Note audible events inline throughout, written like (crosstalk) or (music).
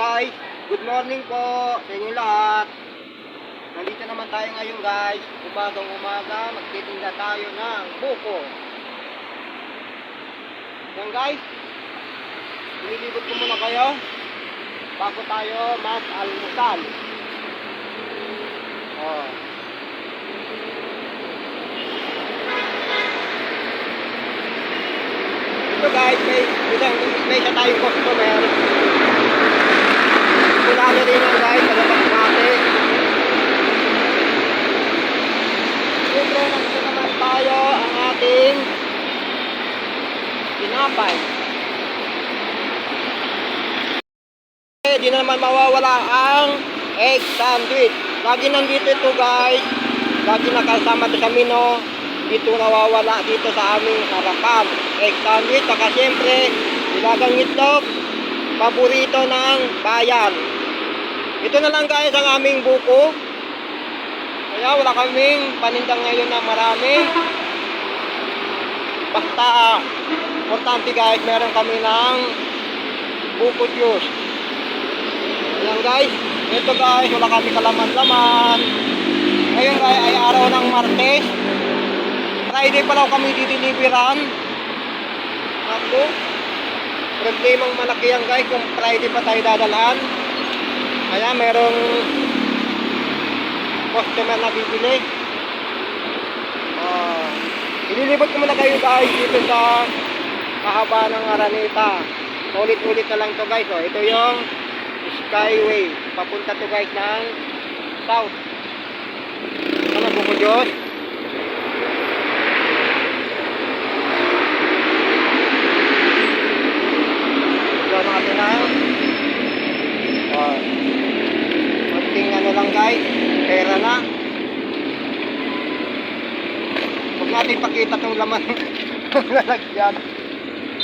Guys, good morning po sa inyo lahat. Nandito naman tayo ngayon guys. Umagang umaga, magtitinda tayo ng buko. Yan guys. Inilibot ko muna kayo bago tayo mag-almusal. Oh. Ito guys, may isang may isa tayong customer. Kulano rin yan guys, sa labas natin. Siyempre, nandito naman tayo ang ating tinapay. Eh, di na naman mawawala ang egg sandwich. Lagi nandito ito guys. Lagi nakasama ito sa mino. Dito nawawala dito sa aming harapan. Egg sandwich. Saka siyempre, nilagang itlog. Paborito ng bayan. Ito na lang guys ang aming buko. Kaya wala kaming panindang ngayon na marami. Basta, importante guys, meron kami ng buko juice. Ayan guys, ito guys, wala kami kalaman-laman. Ngayon ay, ay araw ng Martes. Friday pa lang kami dideliveran. Ako, problemang malaki yan guys kung Friday pa tayo dadalhan. Kaya merong customer na bibili. Ah, ililibot ko muna kayo guys dito sa kahaba ng Araneta. Ulit-ulit na lang to guys. Oh. Ito yung Skyway. Papunta to guys ng south. Ano po ko Diyos? Diyan natin na. Oh. Ano lang guys. Pera na. Huwag natin pakita tong laman. (laughs) Lalagyan.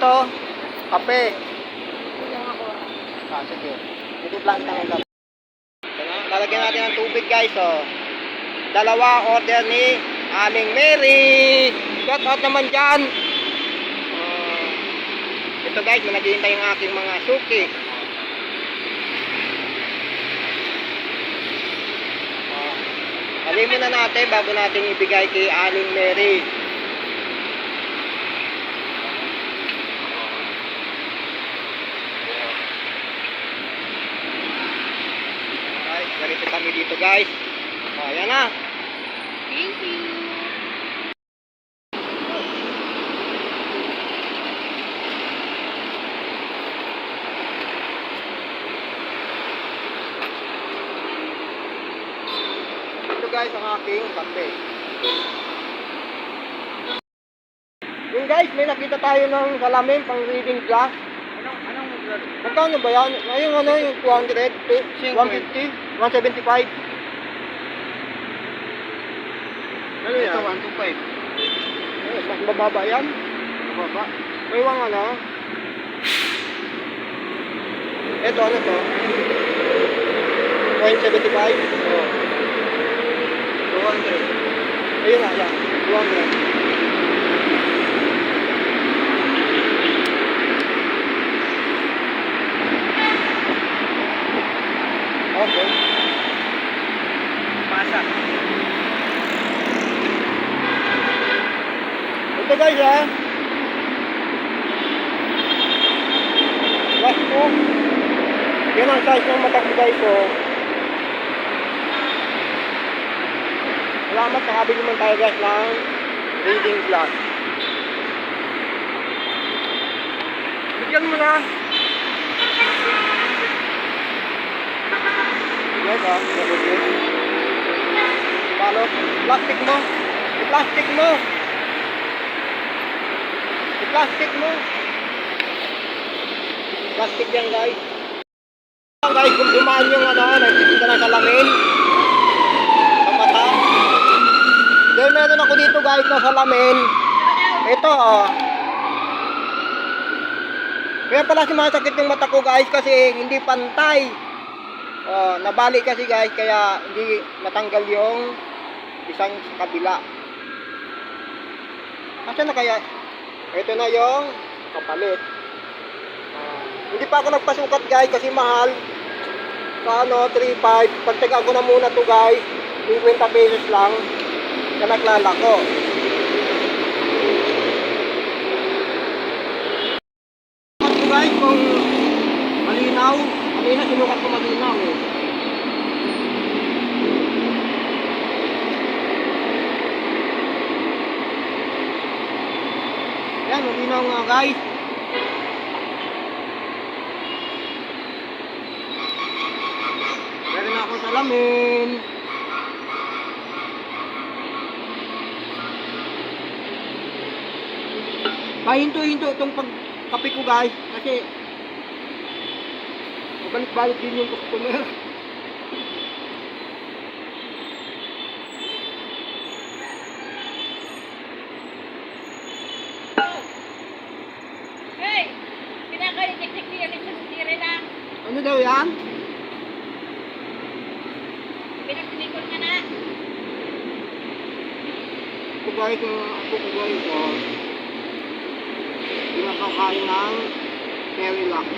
to? Kape. Ah, sige. Hindi lang tayo na. Lalagyan natin ng tubig guys. Oh. Dalawa order ni Aling Mary. Shout out naman dyan. Ah, ito guys, naghihintay yung aking mga suki. Ah, Alimin na natin bago natin ibigay kay Aling Mary. Guys, ganito kami dito guys. O, ayan na. Thank you. Ito guys ang aking kape. Yung guys, may nakita tayo ng salamin pang reading glass. Anong, anong? Magkano ba yan? Ayun ano, yung 200, to- 150, 175. Ano yan? Ito, 125. Eh, mas bababa yan. Mababa. May wang ano? Ito, ano to? 0.75? Oo. 200. Ayun nga, yan. 200. Okay. Pasa. Ito guys ha. Last po. Yan ang size ng mata ko guys oh. Salamat nakabili naman tayo guys ng reading glass. Bigyan mo na. Yes ah, nabigyan. Palo, plastic mo. I-plastic mo. I-plastic mo. Plastic yan guys. Guys, kung dumaan yung ano, nagtitinda ng salamin. Sa mata. Then meron ako dito guys na salamin. Ito oh. Kaya pala si masakit yung mata ko guys kasi hindi pantay. Oh, nabali kasi guys kaya hindi natanggal yung isang sa kabila. Asa na kaya? Ito na yung kapalit. Ah, hindi pa ako nagpasukat guys kasi mahal. Sa ano, 3.5. Pagtaga ko na muna to guys. 50 pesos lang. Na naglala ko. Sukat ko guys kung malinaw. Kanina sinukat ko malinaw eh. Malinaw nga guys. Meron ako salamin. Pahinto-hinto itong pagkape ko guys. Kasi balik-balik din yung customer. Ano daw yan? Pinagsinikol nga na. Guys, yung ako ko guys. Oh. Pinakakain ng Cadillac.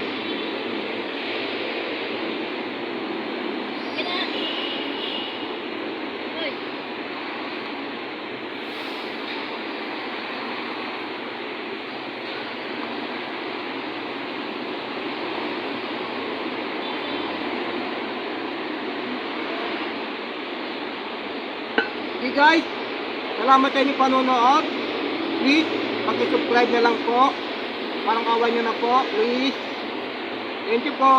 Okay na. Uy. Okay guys, salamat sa inyo panonood. Please, pag-subscribe na lang po. Parang kawan nyo na po. Please. Thank you po.